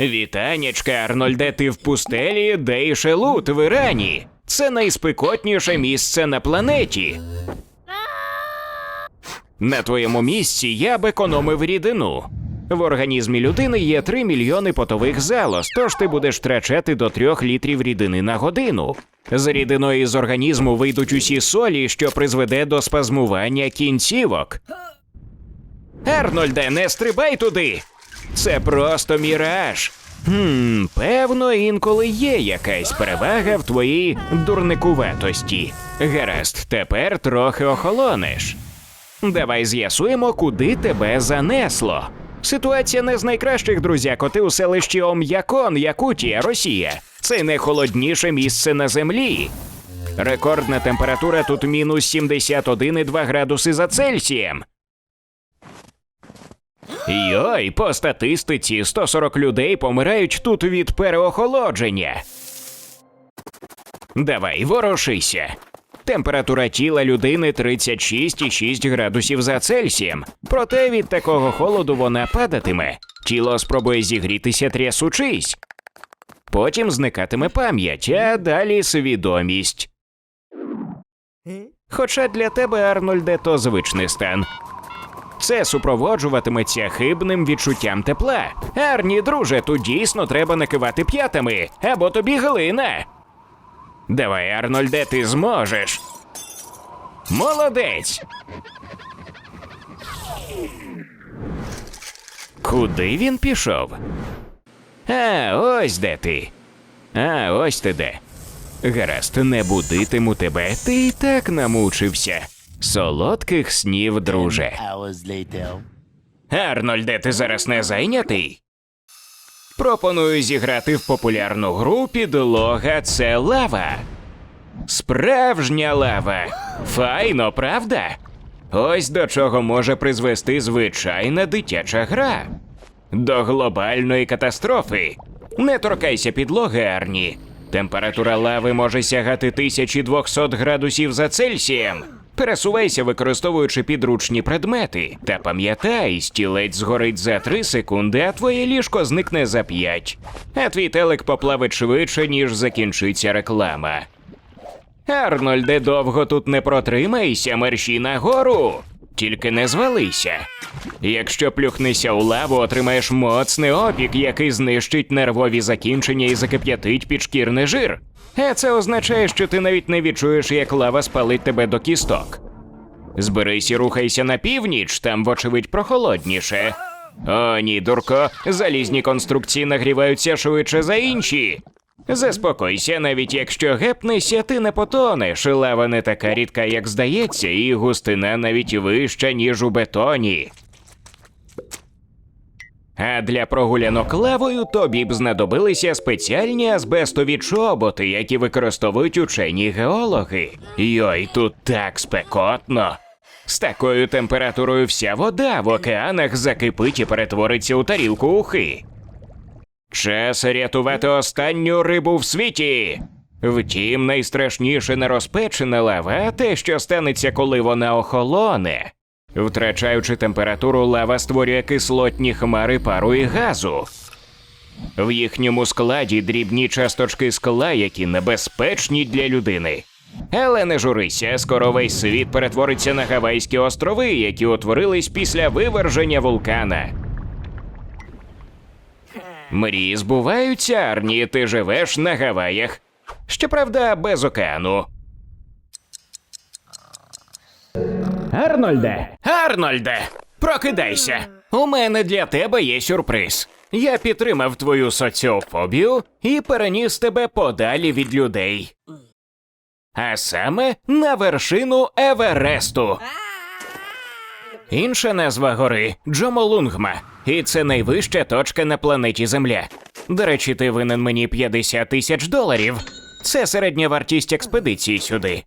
Вітанечка, Арнольде, ти в пустелі Дейшелут в Ірані. Це найспекотніше місце на планеті. На твоєму місці я б економив рідину. В організмі людини є 3 мільйони потових залоз, тож ти будеш втрачати до 3 літрів рідини на годину. З рідиною з організму вийдуть усі солі, що призведе до спазмування кінцівок. Арнольде, не стрибай туди! Це просто міраж. Хм, певно, інколи є якась перевага в твоїй дурникуватості. Гаразд, тепер трохи охолонеш. Давай з'ясуємо, куди тебе занесло. Ситуація не з найкращих, друзяко. Ти у селищі Ом'якон, Якутія, Росія. Це найхолодніше місце на землі. Рекордна температура тут мінус 71,2 градуси за Цельсієм. Йой, по статистиці 140 людей помирають тут від переохолодження. Давай, ворошися. Температура тіла людини 36,6 градусів за Цельсієм. Проте від такого холоду вона падатиме. Тіло спробує зігрітися трясучись. Потім зникатиме пам'ять, а далі свідомість. Хоча для тебе, Арнольде, то звичний стан. Це супроводжуватиметься хибним відчуттям тепла. Арні, друже, тут дійсно треба накивати п'ятами, або тобі глина. Давай, Арнольде, ти зможеш. Молодець. Куди він пішов? А, ось де ти. А, ось ти де. Гаразд, не будитиму тебе, ти і так намучився. Солодких снів, друже. Арнольде, ти зараз не зайнятий? Пропоную зіграти в популярну гру підлога це лава. Справжня лава. Файно, правда? Ось до чого може призвести звичайна дитяча гра. До глобальної катастрофи. Не торкайся підлоги, Арні. Температура лави може сягати 1200 градусів за Цельсієм. Пересувайся, використовуючи підручні предмети. Та пам'ятай, стілець згорить за 3 секунди, а твоє ліжко зникне за 5. А твій телек поплавить швидше, ніж закінчиться реклама. Арнольде, довго тут не протримайся, мерщій нагору. Тільки не звалися. Якщо плюхнешся у лаву, отримаєш моцний опік, який знищить нервові закінчення і закип'ятить підшкірний жир. А це означає, що ти навіть не відчуєш, як лава спалить тебе до кісток. Зберись і рухайся на північ, там, вочевидь, прохолодніше. О, ні, дурко, залізні конструкції нагріваються швидше за інші. Заспокойся, навіть якщо гепнешся, ти не потонеш. Лава не така рідка, як здається, і густина навіть вища, ніж у бетоні. А для прогулянок лавою тобі б знадобилися спеціальні азбестові чоботи, які використовують учені геологи. Йой, тут так спекотно. З такою температурою вся вода в океанах закипить і перетвориться у тарілку ухи. Час рятувати останню рибу в світі. Втім, найстрашніше не розпечена лава, те, що станеться, коли вона охолоне. Втрачаючи температуру, лава створює кислотні хмари пару і газу. В їхньому складі дрібні часточки скла, які небезпечні для людини. Але не журися, скоро весь світ перетвориться на Гавайські острови, які утворились після виверження вулкана. Мрії збуваються, Арні, ти живеш на Гаваях. Щоправда, без океану. Арнольде. Арнольде, прокидайся. У мене для тебе є сюрприз. Я підтримав твою соціофобію і переніс тебе подалі від людей. А саме на вершину Евересту. Інша назва гори Джомолунгма, і це найвища точка на планеті Земля. До речі, ти винен мені 50 тисяч доларів. Це середня вартість експедиції сюди.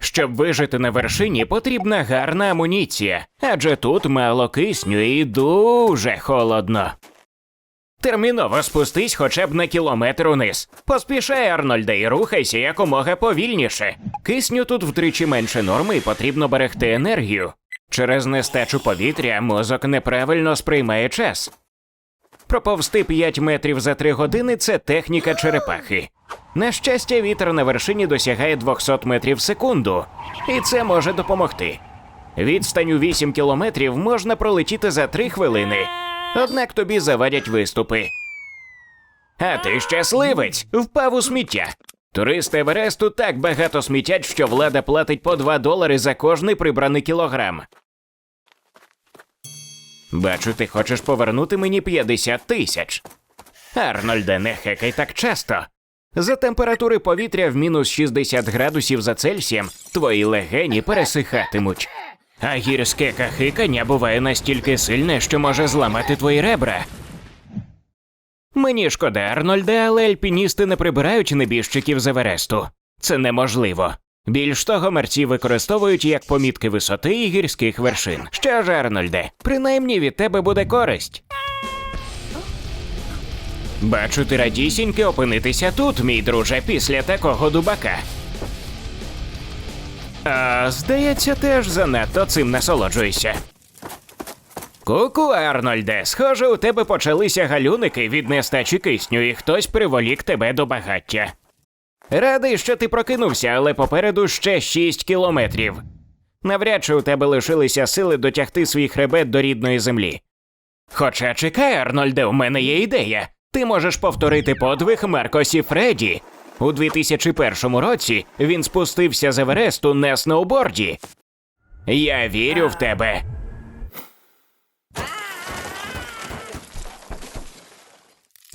Щоб вижити на вершині, потрібна гарна амуніція, адже тут мало кисню і дуже холодно. Терміново спустись хоча б на кілометр униз. Поспішай, Арнольде, і рухайся якомога повільніше. Кисню тут втричі менше норми і потрібно берегти енергію. Через нестачу повітря мозок неправильно сприймає час. Проповсти 5 метрів за 3 години це техніка черепахи. На щастя, вітер на вершині досягає 200 метрів в секунду, і це може допомогти. Відстань у 8 кілометрів можна пролетіти за 3 хвилини. Однак тобі завадять виступи. А ти щасливець, впав у сміття. Туристи Евересту так багато смітять, що влада платить по 2 долари за кожний прибраний кілограм. Бачу, ти хочеш повернути мені 50 тисяч. Арнольде, не хекай так часто. За температури повітря в мінус 60 градусів за Цельсієм твої легені пересихатимуть. А гірське кахикання буває настільки сильне, що може зламати твої ребра. Мені шкода, Арнольде, але альпіністи не прибирають небіжчиків з Евересту. Це неможливо. Більш того, мерці використовують як помітки висоти і гірських вершин. Що ж, Арнольде, принаймні від тебе буде користь. Бачу, ти радісіньки опинитися тут, мій друже, після такого дубака. А, здається, теж занадто цим насолоджуєшся. Ку-ку, Арнольде, схоже, у тебе почалися галюники від нестачі кисню, і хтось приволік тебе до багаття. Радий, що ти прокинувся, але попереду ще 6 кілометрів. Навряд чи у тебе лишилися сили дотягти свій хребет до рідної землі. Хоча чекай, Арнольде, у мене є ідея. Ти можеш повторити подвиг Маркосі Фредді. У 2001 році він спустився з Евересту на сноуборді. Я вірю в тебе.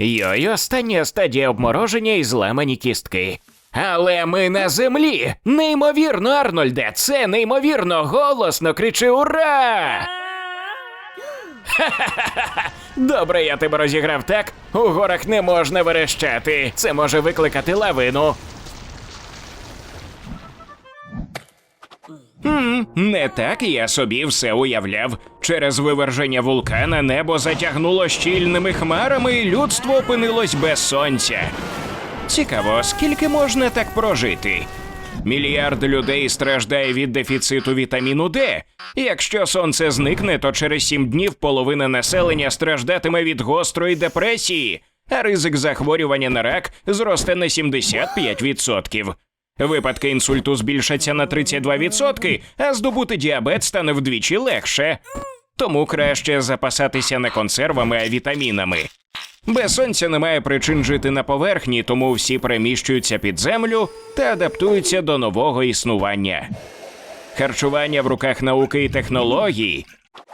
Йой, остання стадія обмороження і зламані кістки. Але ми на землі! Неймовірно, Арнольде! Це неймовірно! Голосно кричи Ура! Добре, я тебе розіграв так. У горах не можна верещати. Це може викликати лавину. Хм, не так я собі все уявляв. Через виверження вулкана небо затягнуло щільними хмарами, і людство опинилось без сонця. Цікаво, скільки можна так прожити? Мільярд людей страждає від дефіциту вітаміну Д. Якщо сонце зникне, то через сім днів половина населення страждатиме від гострої депресії, а ризик захворювання на рак зросте на 75%. Випадки інсульту збільшаться на 32%, а здобути діабет стане вдвічі легше. Тому краще запасатися не консервами, а вітамінами. Без сонця немає причин жити на поверхні, тому всі переміщуються під землю та адаптуються до нового існування. Харчування в руках науки і технологій.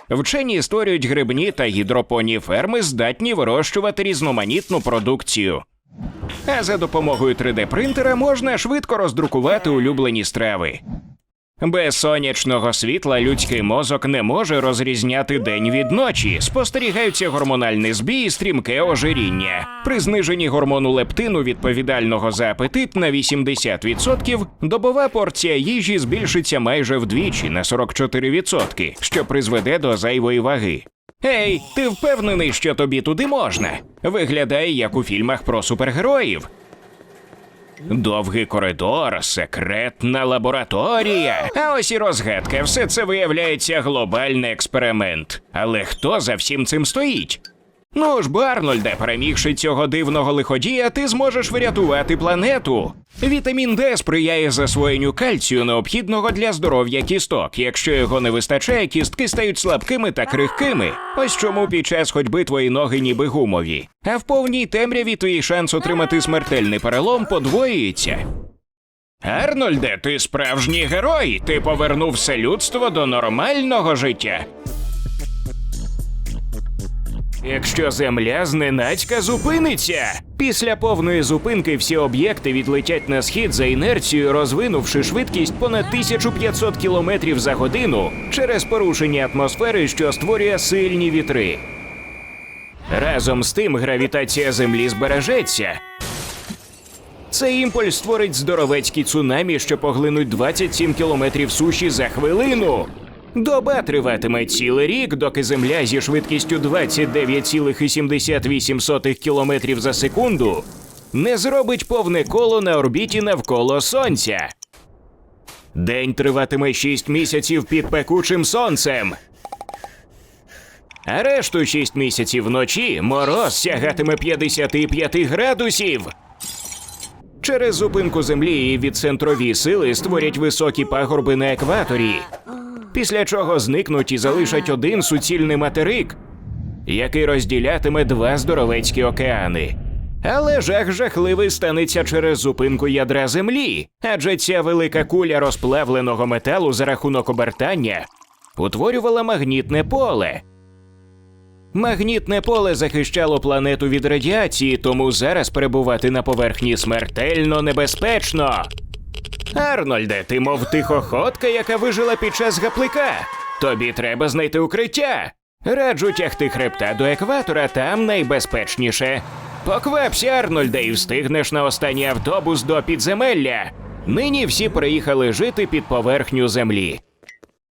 Вчені створюють грибні та гідропонні ферми, здатні вирощувати різноманітну продукцію. А за допомогою 3D-принтера можна швидко роздрукувати улюблені страви. Без сонячного світла людський мозок не може розрізняти день від ночі. Спостерігаються гормональний збій і стрімке ожиріння. При зниженні гормону лептину, відповідального за апетит, на 80%, добова порція їжі збільшиться майже вдвічі на 44%, що призведе до зайвої ваги. Ей, ти впевнений, що тобі туди можна? Виглядає як у фільмах про супергероїв. Довгий коридор, секретна лабораторія. А ось і розгадка. Все це виявляється глобальний експеримент. Але хто за всім цим стоїть? Ну ж, Барнольде, перемігши цього дивного лиходія, ти зможеш врятувати планету. Вітамін Д сприяє засвоєнню кальцію, необхідного для здоров'я кісток. Якщо його не вистачає, кістки стають слабкими та крихкими. Ось чому під час ходьби твої ноги ніби гумові. А в повній темряві твій шанс отримати смертельний перелом подвоюється. Арнольде, ти справжній герой. Ти повернув все людство до нормального життя. Якщо земля зненацька зупиниться. Після повної зупинки всі об'єкти відлетять на схід за інерцією, розвинувши швидкість понад 1500 км за годину через порушення атмосфери, що створює сильні вітри. Разом з тим гравітація Землі збережеться. Цей імпульс створить здоровецькі цунамі, що поглинуть 27 кілометрів суші за хвилину. Доба триватиме цілий рік, доки Земля зі швидкістю 29,78 км за секунду не зробить повне коло на орбіті навколо Сонця. День триватиме 6 місяців під пекучим сонцем. А решту 6 місяців вночі мороз сягатиме 55 градусів. Через зупинку землі і відцентрові сили створять високі пагорби на екваторі, після чого зникнуть і залишать один суцільний материк, який розділятиме два здоровецькі океани. Але жах жахливий станеться через зупинку ядра землі, адже ця велика куля розплавленого металу за рахунок обертання утворювала магнітне поле. Магнітне поле захищало планету від радіації, тому зараз перебувати на поверхні смертельно небезпечно. Арнольде, ти мов тихоходка, яка вижила під час гаплика. Тобі треба знайти укриття. Раджу тягти хребта до екватора, там найбезпечніше. Поквапся, Арнольде, і встигнеш на останній автобус до підземелля. Нині всі приїхали жити під поверхню землі.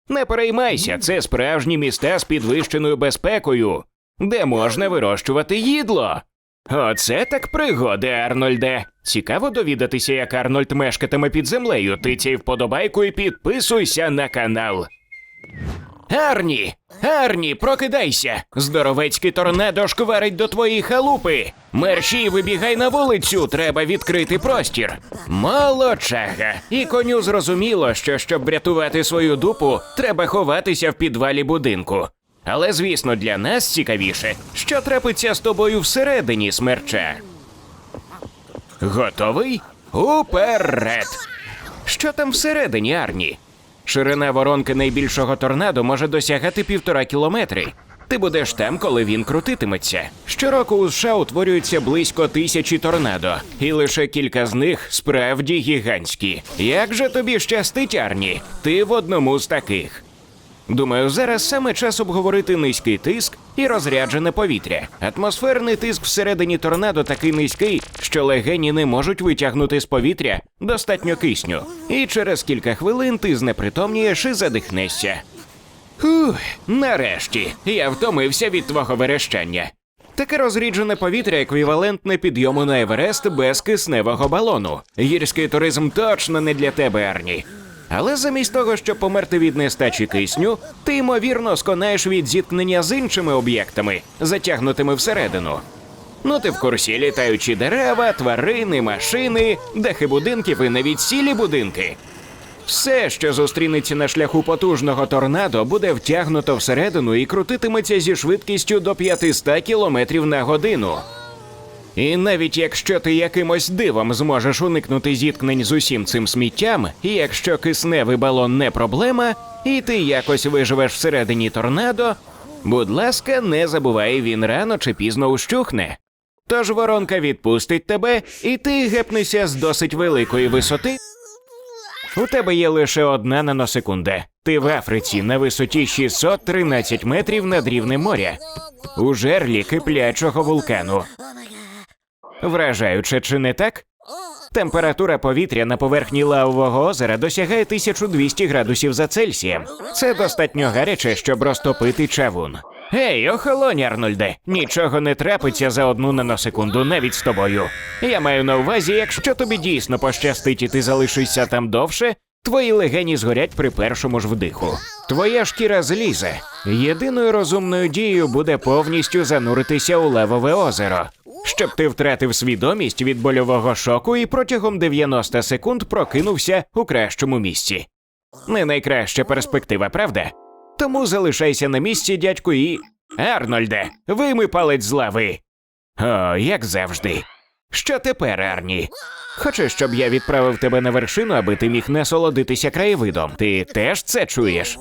Не переймайся, це справжні міста з підвищеною безпекою, де можна вирощувати їдло. Оце так пригоди, Арнольде. Цікаво довідатися, як Арнольд мешкатиме під землею. Тицяй вподобайку і підписуйся на канал. Арні! Арні, прокидайся! Здоровецький торнадо шкварить до твоєї халупи. Мерщій вибігай на вулицю, треба відкрити простір. Молодчага. І коню зрозуміло, що щоб врятувати свою дупу, треба ховатися в підвалі будинку. Але звісно, для нас цікавіше, що трапиться з тобою всередині смерча. Готовий? Уперед! Що там всередині, Арні? Ширина воронки найбільшого торнадо може досягати півтора кілометри. Ти будеш там, коли він крутитиметься. Щороку у США утворюється близько тисячі торнадо, і лише кілька з них справді гігантські. Як же тобі щастить, Арні? Ти в одному з таких. Думаю, зараз саме час обговорити низький тиск і розряджене повітря. Атмосферний тиск всередині торнадо такий низький, що легені не можуть витягнути з повітря достатньо кисню. І через кілька хвилин ти знепритомнієш і задихнешся. Фух, нарешті, я втомився від твого верещання. Таке розріджене повітря еквівалентне підйому на Еверест без кисневого балону. Гірський туризм точно не для тебе, Арні. Але замість того, щоб померти від нестачі кисню, ти ймовірно сконаєш від зіткнення з іншими об'єктами, затягнутими всередину. Ну, ти в курсі літаючі дерева, тварини, машини, дахи будинків і навіть цілі будинки. Все, що зустрінеться на шляху потужного торнадо, буде втягнуто всередину і крутитиметься зі швидкістю до 500 км на годину. І навіть якщо ти якимось дивом зможеш уникнути зіткнень з усім цим сміттям, і якщо кисневий балон не проблема, і ти якось виживеш всередині торнадо, будь ласка, не забувай, він рано чи пізно ущухне. Тож воронка відпустить тебе, і ти гепнешся з досить великої висоти. У тебе є лише одна наносекунда. Ти в Африці на висоті 613 метрів над рівнем моря, у жерлі киплячого вулкану. Вражаюче, чи не так? Температура повітря на поверхні лавового озера досягає 1200 градусів за Цельсієм. Це достатньо гаряче, щоб розтопити чавун. Гей, охолонь, Арнольде, нічого не трапиться за одну наносекунду навіть з тобою. Я маю на увазі, якщо тобі дійсно пощастить і ти залишишся там довше, твої легені згорять при першому ж вдиху. Твоя шкіра злізе. Єдиною розумною дією буде повністю зануритися у левове озеро, щоб ти втратив свідомість від больового шоку і протягом 90 секунд прокинувся у кращому місці. Не найкраща перспектива, правда? Тому залишайся на місці, дядьку, і. Арнольде, вийми палець з лави. О, як завжди. Що тепер, Арні? Хочеш, щоб я відправив тебе на вершину, аби ти міг насолодитися краєвидом? Ти теж це чуєш?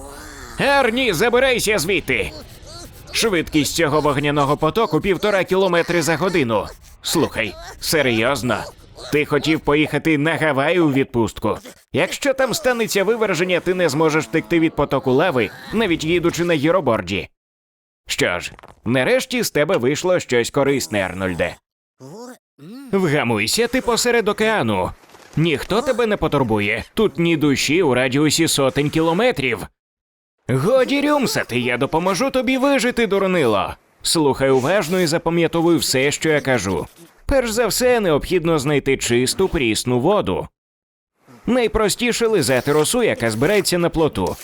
Арні, забирайся звідти. Швидкість цього вогняного потоку півтора кілометри за годину. Слухай, серйозно. Ти хотів поїхати на Гаваї у відпустку. Якщо там станеться виверження, ти не зможеш втекти від потоку лави, навіть їдучи на гіроборді. Що ж, нарешті з тебе вийшло щось корисне, Арнольде. Вгамуйся ти посеред океану. Ніхто тебе не потурбує. Тут ні душі у радіусі сотень кілометрів. Годі рюмсати, я допоможу тобі вижити, дурнило. Слухай уважно і запам'ятовуй все, що я кажу. Перш за все, необхідно знайти чисту прісну воду. Найпростіше лизати росу, яка збирається на плоту.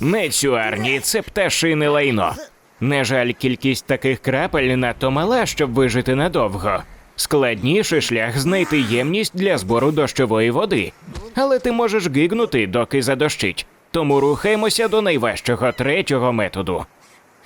Не цю арні, це пташине лайно. На жаль, кількість таких крапель надто мала, щоб вижити надовго. Складніший шлях знайти ємність для збору дощової води. Але ти можеш гигнути, доки задощить. Тому рухаємося до найважчого третього методу.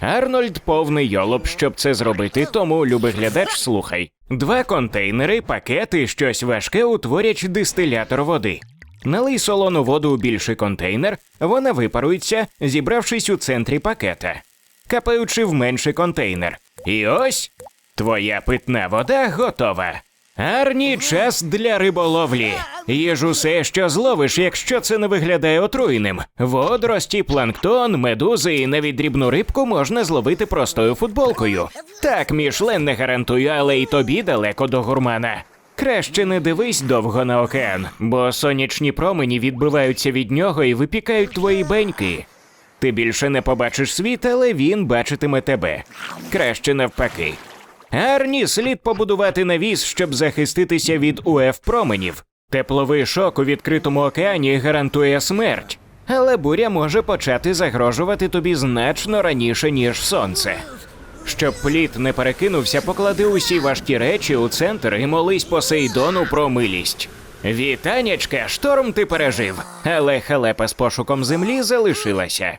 Арнольд повний йолоп, щоб це зробити, тому, любий глядач, слухай. Два контейнери, пакети, щось важке утворять дистилятор води. Налий солону воду у більший контейнер, вона випарується, зібравшись у центрі пакета, капаючи в менший контейнер. І ось твоя питна вода готова. Арні час для риболовлі. Їж усе, що зловиш, якщо це не виглядає отруєним. Водорості, планктон, медузи і навіть дрібну рибку можна зловити простою футболкою. Так, Мішлен не гарантую, але й тобі далеко до гурмана. Краще не дивись довго на океан, бо сонячні промені відбиваються від нього і випікають твої беньки. Ти більше не побачиш світ, але він бачитиме тебе. Краще навпаки. Арні слід побудувати навіс, щоб захиститися від УФ променів. Тепловий шок у відкритому океані гарантує смерть, але буря може почати загрожувати тобі значно раніше, ніж сонце. Щоб плід не перекинувся, поклади усі важкі речі у центр і молись Посейдону про милість. Вітанячка, шторм ти пережив, але халепа з пошуком землі залишилася.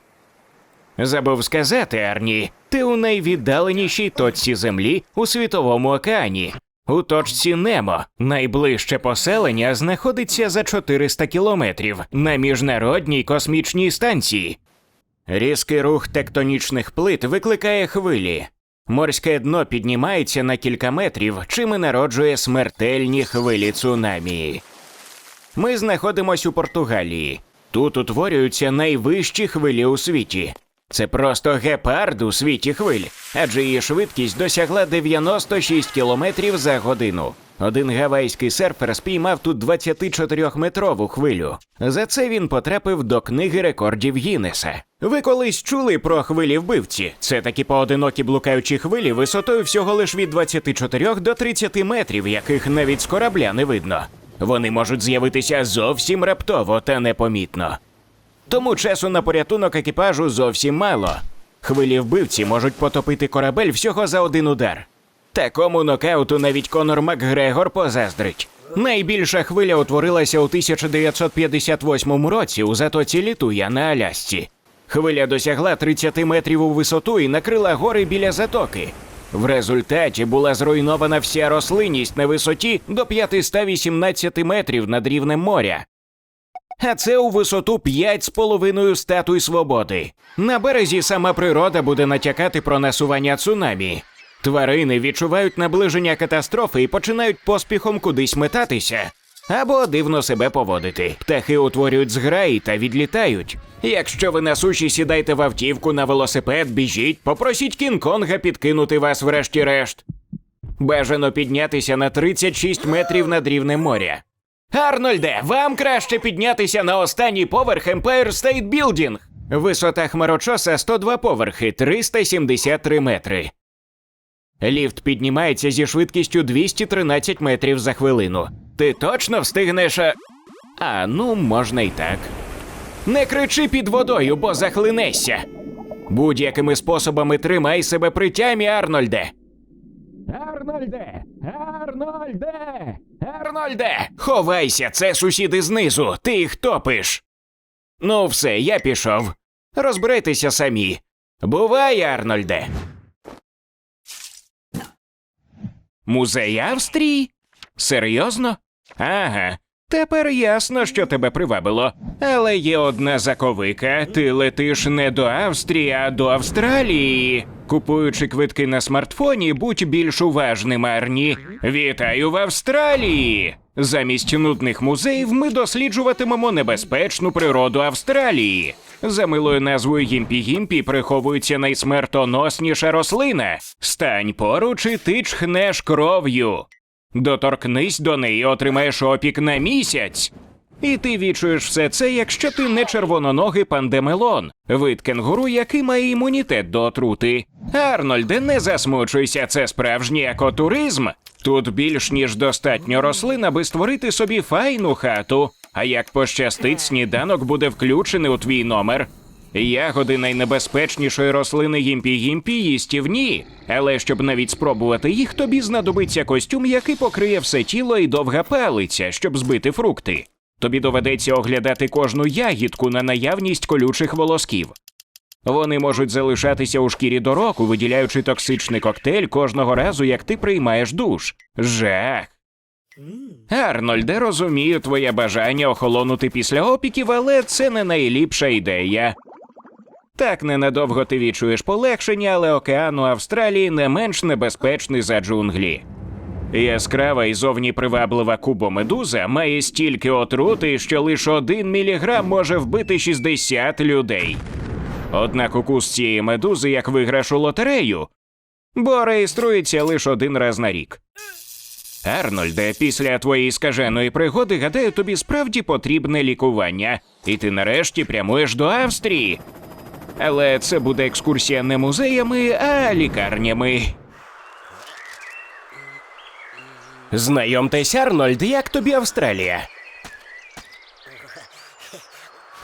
Забув сказати, Арні, ти у найвіддаленішій точці землі у світовому океані. У точці Немо найближче поселення знаходиться за 400 кілометрів на міжнародній космічній станції. Різкий рух тектонічних плит викликає хвилі. Морське дно піднімається на кілька метрів, чим і народжує смертельні хвилі цунамі. Ми знаходимося у Португалії. Тут утворюються найвищі хвилі у світі. Це просто гепард у світі хвиль, адже її швидкість досягла 96 кілометрів за годину. Один гавайський серфер спіймав тут 24-метрову хвилю. За це він потрапив до книги рекордів Гіннеса. Ви колись чули про хвилі вбивці? Це такі поодинокі блукаючі хвилі висотою всього лиш від 24 до 30 метрів, яких навіть з корабля не видно. Вони можуть з'явитися зовсім раптово та непомітно. Тому часу на порятунок екіпажу зовсім мало. Хвилі вбивці можуть потопити корабель всього за один удар. Такому нокауту навіть Конор Макгрегор позаздрить. Найбільша хвиля утворилася у 1958 році у затоці Літуя на Алясці. Хвиля досягла 30 метрів у висоту і накрила гори біля затоки. В результаті була зруйнована вся рослинність на висоті до 518 метрів над рівнем моря. А це у висоту 5,5 статуй свободи. На березі сама природа буде натякати про насування цунамі. Тварини відчувають наближення катастрофи і починають поспіхом кудись метатися або дивно себе поводити. Птахи утворюють зграї та відлітають. Якщо ви на суші сідайте в автівку на велосипед, біжіть, попросіть Кінг-Конга підкинути вас врешті-решт. Бажано піднятися на 36 метрів над рівнем моря. Арнольде, вам краще піднятися на останній поверх Empire State Building. Висота хмарочоса 102 поверхи, 373 метри. Ліфт піднімається зі швидкістю 213 метрів за хвилину. Ти точно встигнеш. а- ну, можна й так. Не кричи під водою, бо захлинешся. Будь-якими способами тримай себе при тямі, Арнольде. Арнольде! Ернольде! Ернольде! Ховайся, це сусіди знизу, ти їх топиш. Ну, все, я пішов. Розбирайтеся самі. Бувай, Арнольде. Музей Австрії? Серйозно? Ага. Тепер ясно, що тебе привабило. Але є одна заковика: ти летиш не до Австрії, а до Австралії. Купуючи квитки на смартфоні, будь більш уважним, Арні. Вітаю в Австралії! Замість нудних музеїв ми досліджуватимемо небезпечну природу Австралії. За милою назвою Гімпі-Гімпі приховується найсмертоносніша рослина. Стань поруч і ти чхнеш кров'ю. Доторкнись до неї, отримаєш опік на місяць. І ти відчуєш все це, якщо ти не червононогий пандемелон, вид кенгуру, який має імунітет до отрути. Арнольде, не засмучуйся, це справжній екотуризм. Тут більш ніж достатньо рослин, аби створити собі файну хату. А як пощастить, сніданок буде включений у твій номер. Ягоди найнебезпечнішої рослини гімпі-гімпі їстівні, але щоб навіть спробувати їх, тобі знадобиться костюм, який покриє все тіло і довга палиця, щоб збити фрукти. Тобі доведеться оглядати кожну ягідку на наявність колючих волосків. Вони можуть залишатися у шкірі до року, виділяючи токсичний коктейль кожного разу, як ти приймаєш душ. Жах. Арнольде, розумію твоє бажання охолонути після опіків, але це не найліпша ідея. Так ненадовго ти відчуєш полегшення, але океан у Австралії не менш небезпечний за джунглі. Яскрава і зовні приваблива кубомедуза має стільки отрути, що лише один міліграм може вбити 60 людей. Однак укус цієї медузи як виграш у лотерею, бо реєструється лише один раз на рік. Арнольде, після твоєї скаженої пригоди, гадаю, тобі справді потрібне лікування, і ти нарешті прямуєш до Австрії. Але це буде екскурсія не музеями, а лікарнями. Знайомтесь, Арнольд, як тобі Австралія?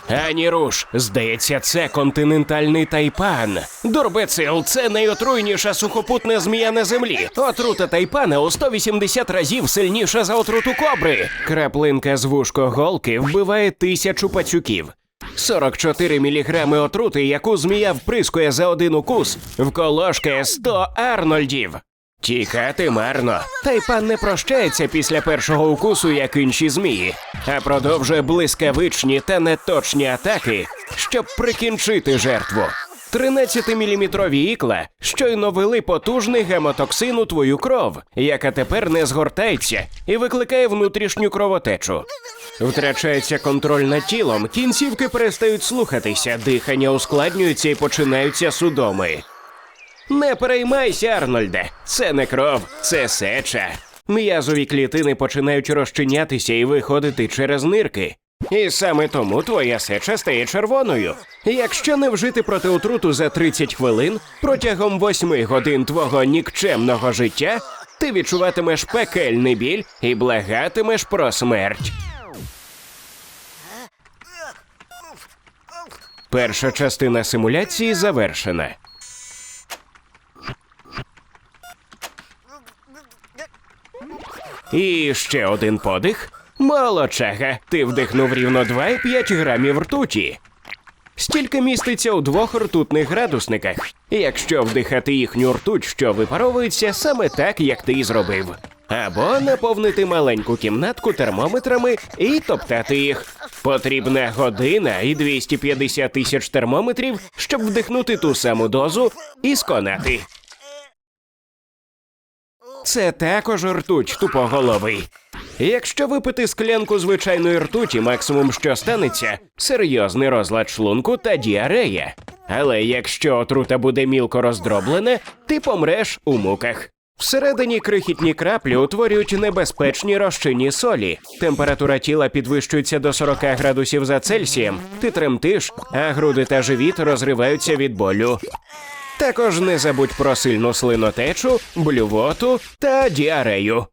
Ані руш, здається, це континентальний тайпан. Дурбецил це найотруйніша сухопутна змія на землі. Отрута тайпана у 180 разів сильніша за отруту кобри. Краплинка з вушкоголки вбиває тисячу пацюків. 44 міліграми отрути, яку змія вприскує за один укус, вколошкає 100 арнольдів. Тікати марно. Тайпан не прощається після першого укусу, як інші змії, а продовжує блискавичні та неточні атаки, щоб прикінчити жертву. 13-міліметрові ікла щойно вели потужний гемотоксин у твою кров, яка тепер не згортається і викликає внутрішню кровотечу. Втрачається контроль над тілом, кінцівки перестають слухатися, дихання ускладнюється і починаються судоми. Не переймайся, Арнольде, це не кров, це сеча. М'язові клітини починають розчинятися і виходити через нирки. І саме тому твоя сеча стає червоною. Якщо не вжити проти отруту за 30 хвилин, протягом 8 годин твого нікчемного життя ти відчуватимеш пекельний біль і благатимеш про смерть. Перша частина симуляції завершена. І ще один подих. Молодчага, ти вдихнув рівно 2,5 грамів ртуті. Стільки міститься у двох ртутних градусниках, якщо вдихати їхню ртуть, що випаровується саме так, як ти і зробив. Або наповнити маленьку кімнатку термометрами і топтати їх. Потрібна година і 250 тисяч термометрів, щоб вдихнути ту саму дозу і сконати. Це також ртуть тупоголовий. Якщо випити склянку звичайної ртуті, максимум що станеться серйозний розлад шлунку та діарея. Але якщо отрута буде мілко роздроблена, ти помреш у муках. Всередині крихітні краплі утворюють небезпечні розчинні солі. Температура тіла підвищується до 40 градусів за Цельсієм. Ти тремтиш, а груди та живіт розриваються від болю. Також не забудь про сильну слинотечу, блювоту та діарею.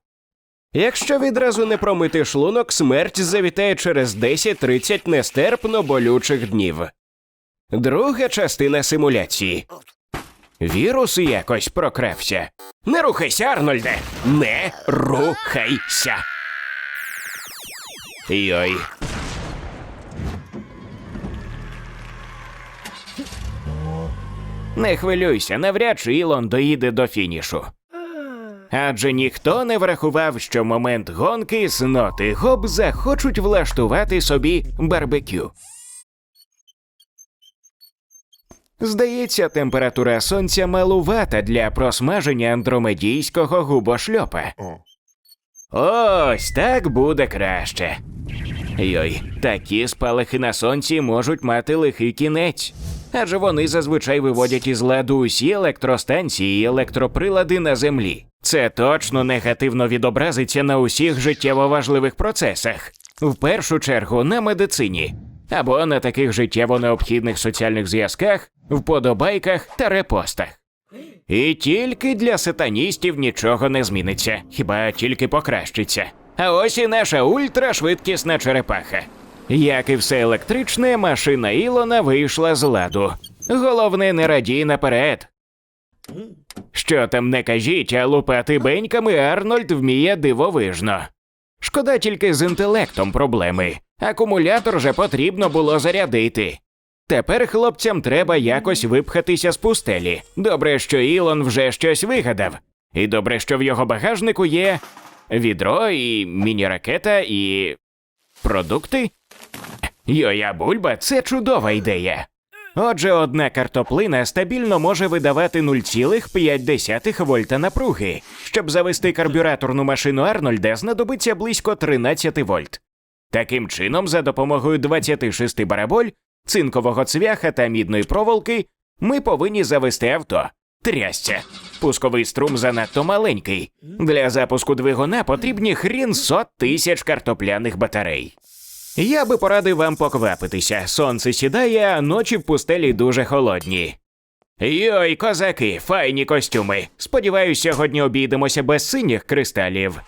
Якщо відразу не промити шлунок, смерть завітає через 10-30 нестерпно болючих днів. Друга частина симуляції. Вірус якось прокрався. Не рухайся, Арнольде! Не рухайся. Йой. Не хвилюйся, навряд чи Ілон доїде до фінішу. Адже ніхто не врахував, що момент гонки сноти гоб захочуть влаштувати собі барбекю. Здається, температура сонця малувата для просмаження андромедійського губошльопа. Ось так буде краще. Йой, такі спалахи на сонці можуть мати лихий кінець. Адже вони зазвичай виводять із ладу усі електростанції і електроприлади на землі. Це точно негативно відобразиться на усіх життєво важливих процесах, в першу чергу на медицині, або на таких життєво необхідних соціальних зв'язках, вподобайках та репостах. І тільки для сатаністів нічого не зміниться, хіба тільки покращиться. А ось і наша ультрашвидкісна черепаха. Як і все електричне, машина Ілона вийшла з ладу. Головне, не радій наперед. Що там не кажіть, а лупати беньками Арнольд вміє дивовижно. Шкода тільки з інтелектом проблеми. Акумулятор же потрібно було зарядити. Тепер хлопцям треба якось випхатися з пустелі. Добре, що Ілон вже щось вигадав. І добре, що в його багажнику є відро і міні-ракета і. продукти. Йоя бульба це чудова ідея. Отже, одна картоплина стабільно може видавати 0,5 вольта напруги. Щоб завести карбюраторну машину Арнольда, знадобиться близько 13 вольт. Таким чином, за допомогою 26 бараболь, цинкового цвяха та мідної проволоки, ми повинні завести авто. Трясця. Пусковий струм занадто маленький. Для запуску двигуна потрібні хрін сот тисяч картопляних батарей. Я би порадив вам поквапитися. Сонце сідає, а ночі в пустелі дуже холодні. Йой, козаки, файні костюми. Сподіваюсь, сьогодні обійдемося без синіх кристалів.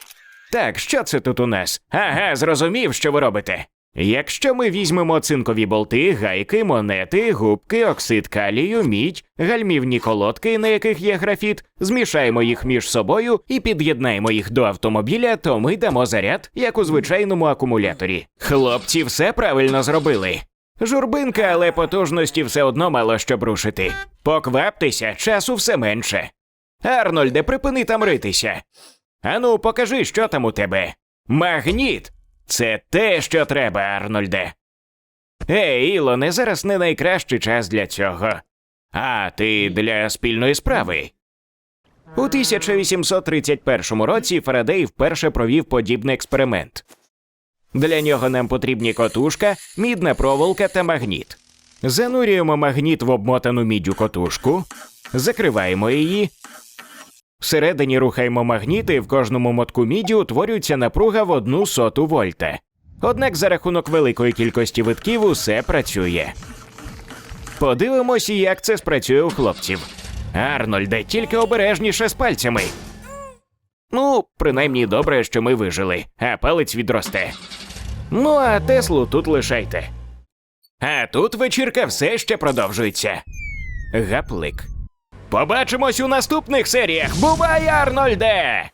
Так, що це тут у нас? Ага, зрозумів, що ви робите. Якщо ми візьмемо цинкові болти, гайки, монети, губки, оксид калію, мідь, гальмівні колодки, на яких є графіт, змішаємо їх між собою і під'єднаємо їх до автомобіля, то ми дамо заряд, як у звичайному акумуляторі. Хлопці все правильно зробили. Журбинка, але потужності все одно мало що брушити. Покваптеся, часу все менше. Арнольде, припини там ритися. Ану, покажи, що там у тебе. Магніт! Це те, що треба, Арнольде. Ей, Ілоне, зараз не найкращий час для цього. А, ти для спільної справи. У 1831 році Фарадей вперше провів подібний експеримент. Для нього нам потрібні котушка, мідна проволока та магніт. Занурюємо магніт в обмотану міддю котушку, закриваємо її. Всередині рухаємо магніти, в кожному мотку міді утворюється напруга в одну соту вольта. Однак за рахунок великої кількості витків усе працює. Подивимось, як це спрацює у хлопців. Арнольде, тільки обережніше з пальцями. Ну, принаймні добре, що ми вижили, а палець відросте. Ну, а Теслу тут лишайте. А тут вечірка все ще продовжується. Гаплик. Побачимось у наступних серіях. Бувай, Арнольде!